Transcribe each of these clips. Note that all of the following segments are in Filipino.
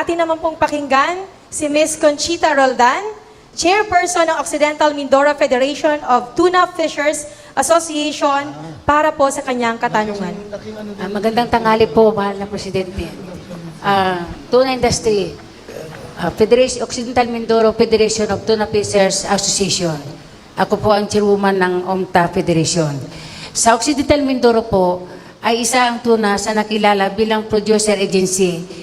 atin naman pong pakinggan si Miss Conchita Roldan, Chairperson ng Occidental Mindoro Federation of Tuna Fishers Association para po sa kanyang katanungan. Ah, magandang tanghali po, mahal na Presidente. Ah, Tuna Industry, ah, Federation, Occidental Mindoro Federation of Tuna Fishers Association. Ako po ang chairwoman ng OMTA Federation. Sa Occidental Mindoro po, ay isa ang tuna sa nakilala bilang producer agency.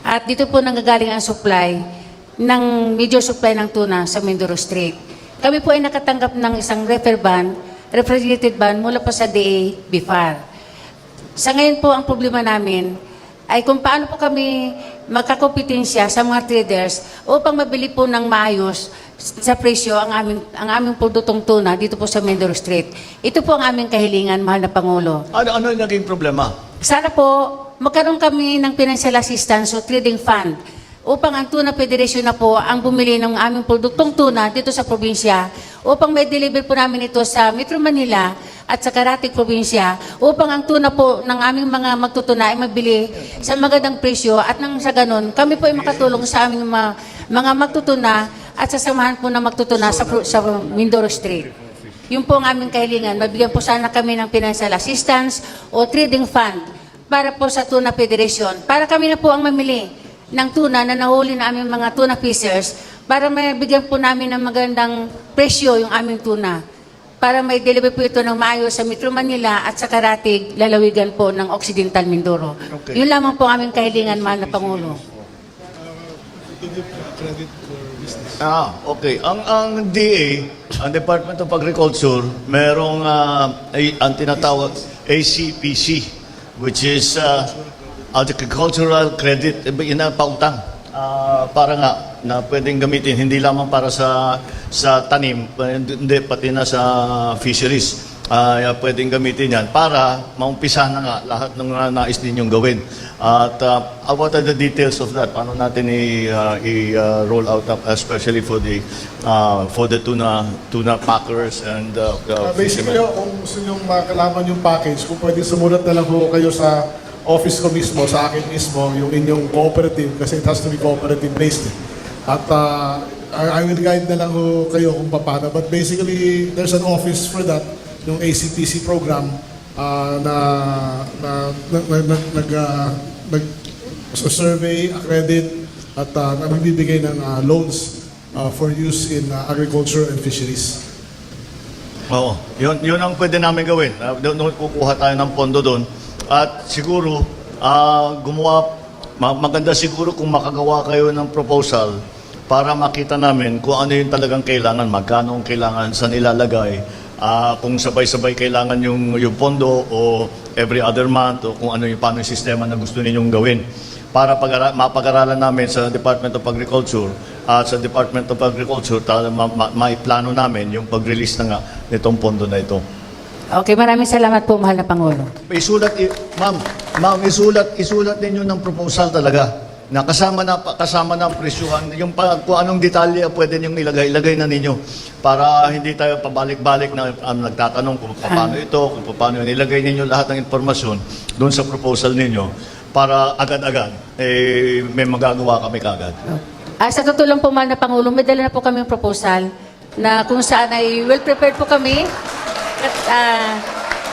At dito po nanggagaling ang supply ng major supply ng tuna sa Mindoro Strait. Kami po ay nakatanggap ng isang refer ban, refrigerated ban mula po sa DA BIFAR. Sa ngayon po, ang problema namin ay kung paano po kami magkakompetensya sa mga traders upang mabili po ng maayos sa presyo ang aming, ang aming produktong tuna dito po sa Mindoro Street. Ito po ang aming kahilingan, mahal na Pangulo. Ano, ano yung naging problema? Sana po magkaroon kami ng financial assistance o trading fund upang ang Tuna Federation na po ang bumili ng aming produktong tuna dito sa probinsya upang may deliver po namin ito sa Metro Manila at sa Karatig probinsya upang ang tuna po ng aming mga magtutuna ay mabili sa magandang presyo at nang sa ganun kami po ay makatulong sa aming mga, mga magtutuna at sasamahan po na magtutuna sa, sa Mindoro Street. Yun po ang aming kahilingan. Mabigyan po sana kami ng financial assistance o trading fund para po sa Tuna Federation. Para kami na po ang mamili ng tuna na nahuli na aming mga tuna fishers para mabigyan po namin ng magandang presyo yung aming tuna. Para may deliver po ito ng maayos sa Metro Manila at sa Karatig, lalawigan po ng Occidental Mindoro. Okay. Yun lamang po ang aming kahilingan, mahal na Pangulo. Ah, okay. Ang ang DA, ang Department of Agriculture, merong ah, ay, ang tinatawag ACPC, which is uh, Agricultural Credit, eh, yun ang pautang. Ah, para nga na pwedeng gamitin hindi lamang para sa sa tanim, eh, hindi pati na sa fisheries. Ah, pwedeng gamitin yan para maumpisa na nga lahat ng uh, nais ninyong gawin. At uh, what are the details of that? Paano natin i, uh, i uh, out uh, especially for the uh, for the tuna tuna packers and uh, uh, Uh, basically, fishermen? ho, kung gusto nyo makalaman yung package, kung pwede sumulat na lang ho kayo sa office ko mismo, sa akin mismo, yung inyong cooperative, kasi it has to be cooperative based. At uh, I, I will guide na lang ho kayo kung paano. But basically, there's an office for that, yung ACTC program, uh, na, na, na, na, na, nag, uh, nag, survey, accredit, at uh, na magbibigay ng uh, loans uh, for use in uh, agriculture and fisheries. Oo, yun, yun ang pwede namin gawin. Uh, kukuha tayo ng pondo doon. At siguro, ah, gumawa, ma- maganda siguro kung makagawa kayo ng proposal para makita namin kung ano yung talagang kailangan, magkano ang kailangan, saan ilalagay, ah, kung sabay-sabay kailangan yung, yung pondo o every other month o kung ano yung paano yung sistema na gusto ninyong gawin para pag mapag-aralan namin sa Department of Agriculture at sa Department of Agriculture ta- ma- ma- maiplano namin yung pag-release na nga nitong pondo na ito. Okay, maraming salamat po, mahal na Pangulo. Isulat, ma'am, ma'am, isulat, isulat ninyo ng proposal talaga na kasama na kasama na presyuhan yung pa, kung anong detalye pwede niyong ilagay ilagay na ninyo para hindi tayo pabalik-balik na um, nagtatanong kung paano ito kung paano yun ilagay ninyo lahat ng impormasyon doon sa proposal ninyo para agad-agad eh, may magagawa kami kagad. Ah, sa totoo lang po, mahal na Pangulo, may dala na po kami proposal na kung saan ay well prepared po kami. At, ah,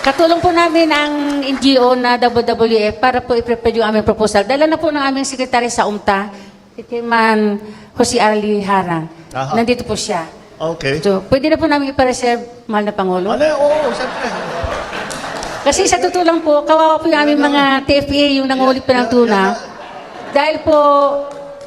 katulong po namin ang NGO na WWF para po i-prepare yung aming proposal. Dala na po ng aming sekretary sa UMTA, si Chairman Jose Ali Harang. Aha. Nandito po siya. Okay. So, pwede na po namin i-reserve, mahal na Pangulo. Ano, oo, siyempre. Kasi sa totoo lang po, kawawa po yung aming mga TFA, yung nanguli pa ng tuna. Dahil po,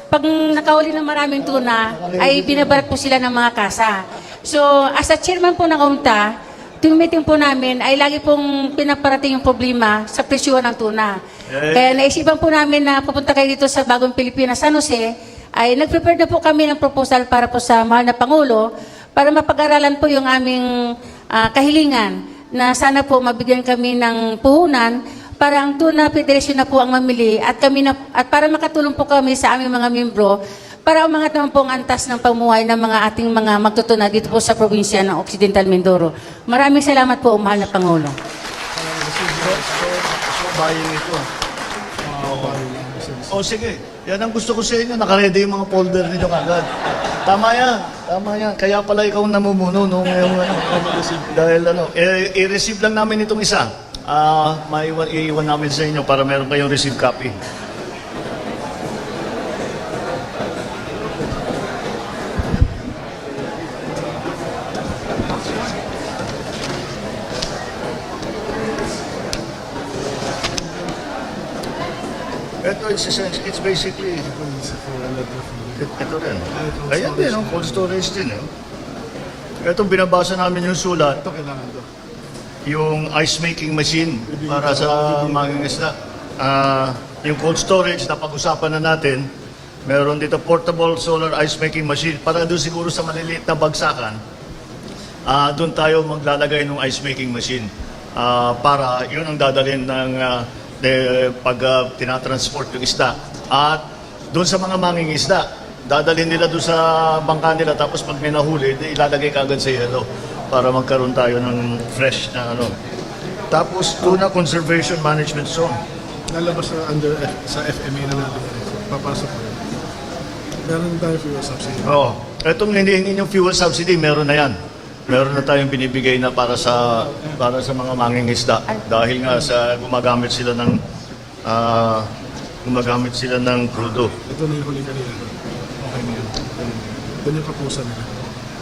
pag nakahuli ng maraming tuna, ay binabarat po sila ng mga kasa. So, as a chairman po ng UMTA, tuwing meeting po namin ay lagi pong pinaparating yung problema sa presyuhan ng tuna. Kaya naisipan po namin na pupunta kayo dito sa Bagong Pilipinas, San Jose, ay nag-prepare na po kami ng proposal para po sa mahal na Pangulo para mapag-aralan po yung aming ah, kahilingan na sana po mabigyan kami ng puhunan para ang Tuna Federation na po ang mamili at kami na, at para makatulong po kami sa aming mga membro para umangat naman po ang antas ng pamuhay ng mga ating mga magtutuna dito po sa probinsya ng Occidental Mindoro. Maraming salamat po, mahal na Pangulo. O sige, yan ang gusto ko sa inyo. Nakaredy yung mga folder ninyo kagad. Tama yan. Tama yan. Kaya pala ikaw namumuno nung yung ano. Dahil ano, i-receive lang namin itong isa. Ah, maiwan, iiwan namin sa inyo para meron kayong receive copy. It's, essentially- it's basically, it- ito rin. Ayan din, no? cold storage din. Eh. Ito, binabasa namin yung sulat, Ito kailangan to. yung ice making machine para sa mga isda. Ah, yung cold storage na pag-usapan na natin, meron dito portable solar ice making machine para doon siguro sa maliliit na bagsakan. Ah, doon tayo maglalagay ng ice making machine Ah, para yun ang dadalhin ng ah, de, pag ah, tinatransport yung isda. At doon sa mga manging isda, dadalhin nila doon sa bangka nila tapos pag may nahuli, ilalagay kagad sa yelo para magkaroon tayo ng fresh na ano. Tapos tuna conservation management zone. Lalabas na under F, sa FMA na natin. Papasok yun. Meron tayo fuel subsidy. Oo. Etong hinihingi yung fuel subsidy, meron na yan. Meron na tayong binibigay na para sa para sa mga mangingisda dahil nga sa gumagamit sila ng ah, gumagamit sila ng crudo. Ito na yung huli kanina. Okay na yun. Ito yung proposal nila.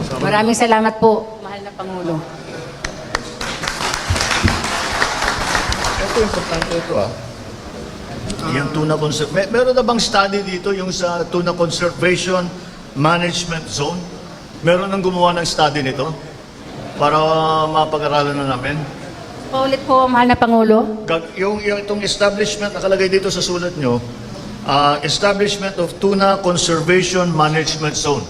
Sama Maraming salamat po, mahal na Pangulo. Ito importante ito ah. Yung tuna conser- May, meron na bang study dito yung sa tuna conservation management zone? Meron nang gumawa ng study nito para mapag-aralan na namin. Paulit po, mahal na Pangulo. Gag- yung, yung itong establishment nakalagay dito sa sulat nyo, ah, establishment of tuna conservation management zone.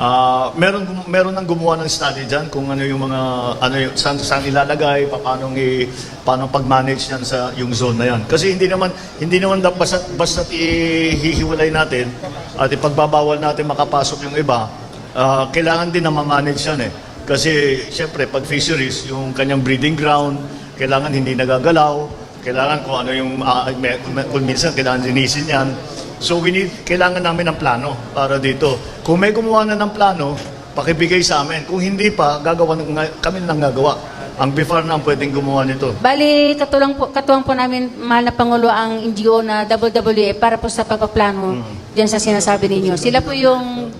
Ah, meron gum- meron nang gumawa ng study diyan kung ano yung mga ano yung saan, saan ilalagay, paano i paano pag-manage yan sa yung zone na yan. Kasi hindi naman hindi naman basta basta ihihiwalay natin at ipagbabawal natin makapasok yung iba. Ah, kailangan din na ma-manage yan eh. Kasi siyempre pag fisheries, yung kanyang breeding ground, kailangan hindi nagagalaw, kailangan kung ano yung, may- may- kung minsan kailangan linisin yan. So we need, kailangan namin ng plano para dito. Kung may gumawa na ng plano, pakibigay sa amin. Kung hindi pa, gagawa ng, kami nang gagawa. Ang BIFAR na ang pwedeng gumawa nito. Bali, katulang po, katuwang po namin, mahal na Pangulo, ang NGO na WWE para po sa pagpaplano dyan sa sinasabi ninyo. Sila po yung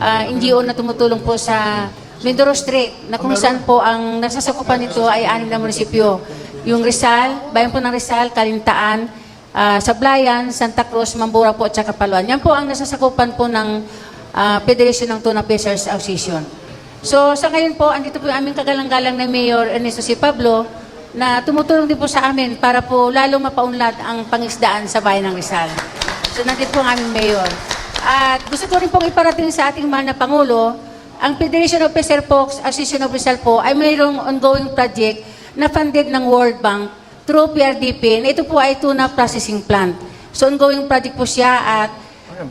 ah, NGO na tumutulong po sa Mindoro Street, na kung saan po ang nasasakupan nito ay anim na munisipyo. Yung Rizal, bayan po ng Rizal, Kalintaan, ah, Sablayan, Santa Cruz, Mambura po at saka Paluan. Yan po ang nasasakupan po ng ah, Federation ng Tuna Fishers Association. So sa ngayon po, andito po yung aming kagalang-galang na Mayor Ernesto C. Pablo na tumutulong din po sa amin para po lalong mapaunlad ang pangisdaan sa bayan ng Rizal. So nandito po ang aming Mayor. At gusto ko rin pong iparating sa ating mahal na Pangulo, ang Federation of Fisher Folks Association of Rizal po ay mayroong ongoing project na funded ng World Bank through PRDP na ito po ay tuna processing plant. So ongoing project po siya at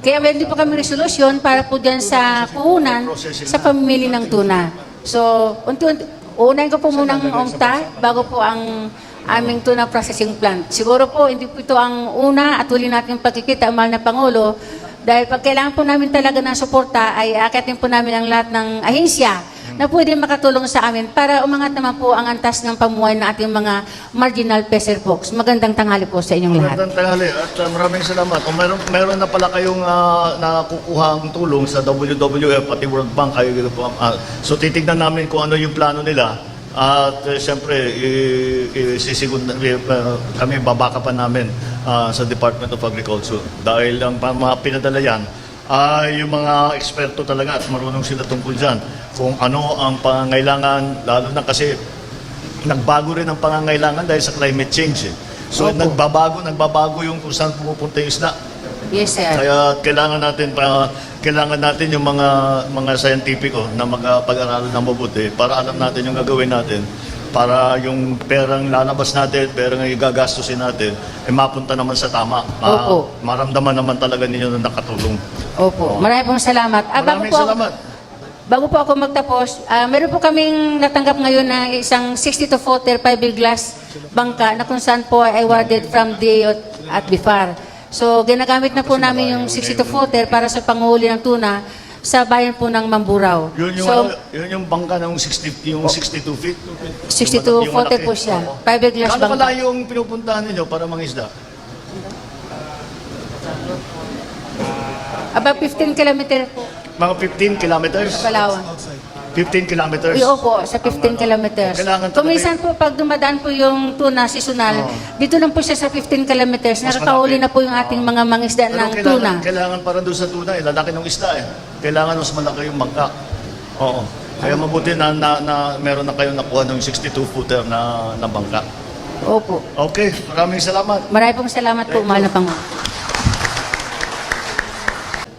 kaya meron din po kami resolution para po dyan sa puhunan sa pamimili ng tuna. So, unti-unti, uunahin ko po muna ang OMTA bago po ang aming tuna processing plant. Siguro po, hindi po ito ang una at huli natin pagkikita, mahal na Pangulo, dahil pag kailangan po namin talaga ng suporta, ay akitin po namin ang lahat ng ahensya na pwede makatulong sa amin para umangat naman po ang antas ng pamuhay ng ating mga marginal peasant folks. Magandang tanghali po sa inyong lahat. Magandang tanghali at uh, maraming salamat. Kung meron, meron na pala kayong uh, nakukuhang tulong sa WWF pati World Bank, kayo, uh, so titignan namin kung ano yung plano nila. At uh, siyempre, i- isisigun, i- uh, kami babaka pa namin uh, sa Department of Agriculture. Dahil ang mga pinadala yan, ay yung mga eksperto talaga at marunong sila tungkol dyan. Kung ano ang pangangailangan, lalo na kasi nagbago rin ang pangangailangan dahil sa climate change. Eh. So Opo. nagbabago, nagbabago yung kung saan pumupunta yung isda. Yes, sir. Kaya kailangan natin pa kailangan natin yung mga mga scientifico na magpag-aralan ng mabuti para alam natin yung gagawin natin para yung perang lalabas natin, perang igagastusin natin, ay mapunta naman sa tama. Ma- Opo. maramdaman naman talaga ninyo na nakatulong. Opo. Maraming pong salamat. Ah, bago Maraming po, salamat. Bago po ako magtapos, ah, meron po kaming natanggap ngayon na isang 62 footer fiberglass bangka na kung saan po ay awarded from DA at BIFAR. So, ginagamit na po namin yung 62 footer para sa panghuli ng tuna sa bayan po ng Mamburao. Yun yung, so, ano, yun yung bangka ng 60, yung 62 feet. 62 Yung footer po siya. Fiberglass Kano bangka. pala yung pinupuntahan ninyo para mangisda? About 15 kilometer po Mga 15 kilometers? sa Palawan. 15 kilometers? Uy, opo, sa 15 kilometers. Kailangan Kung talaga minsan po, pag dumadaan po yung tuna seasonal, dito lang po siya sa 15 kilometers. Mas Nakakahuli na po yung ating mga mangisda Pero ng kailangan, tuna. kailangan para doon sa tuna, eh, lalaki ng isda eh. Kailangan mas malaki yung bangka. Oo. Kaya mabuti na, na, na meron na kayong nakuha ng 62-footer na, na bangka. Opo. Okay, maraming salamat. Maraming pong salamat po, mahal na Pangulo.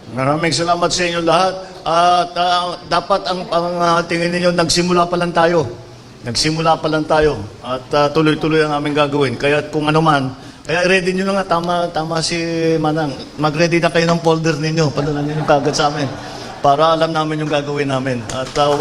Maraming salamat sa inyo lahat. At ah, dapat ang, ang ah, tingin ninyo, nagsimula pa lang tayo. Nagsimula pa lang tayo. At ah, tuloy-tuloy ang aming gagawin. Kaya kung ano man, kaya ready nyo na nga, tama, tama si Manang. Mag-ready na kayo ng folder ninyo. Padala ninyo kagad sa amin. Para alam namin yung gagawin namin. At ah,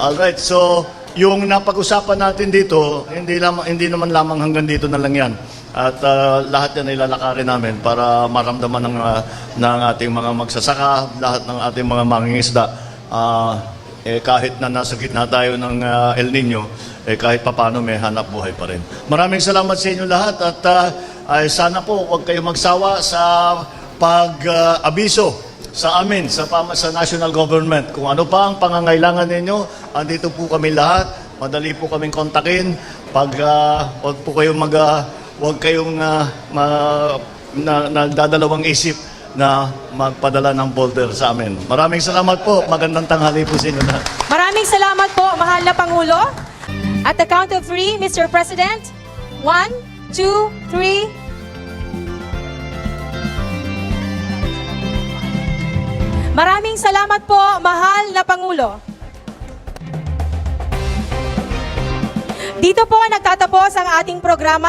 Alright, so yung napag-usapan natin dito, hindi lamang hindi naman lamang hanggang dito na lang 'yan. At ah, lahat 'yan ay lalakarin namin para maramdaman ng ah, ng ating mga magsasaka, lahat ng ating mga mangingisda. Ah, eh, kahit na nasa gitna tayo ng ah, El Nino, eh, kahit papano may hanap buhay pa rin. Maraming salamat sa inyo lahat at ah, ay sana po huwag kayong magsawa sa pag-abiso sa amin, sa, sa national government. Kung ano pa ang pangangailangan ninyo, andito po kami lahat. Madali po kaming kontakin. Pag ah, huwag po kayong mag, ah, huwag kayong ah, ma- na, nagdadalawang isip na magpadala ng folder sa amin. Maraming salamat po. Magandang tanghali po sa inyo lahat. Maraming salamat po, mahal na Pangulo. At the count of three, Mr. President. One, two, three. Maraming salamat po, mahal na Pangulo. Dito po nagtatapos ang ating programa.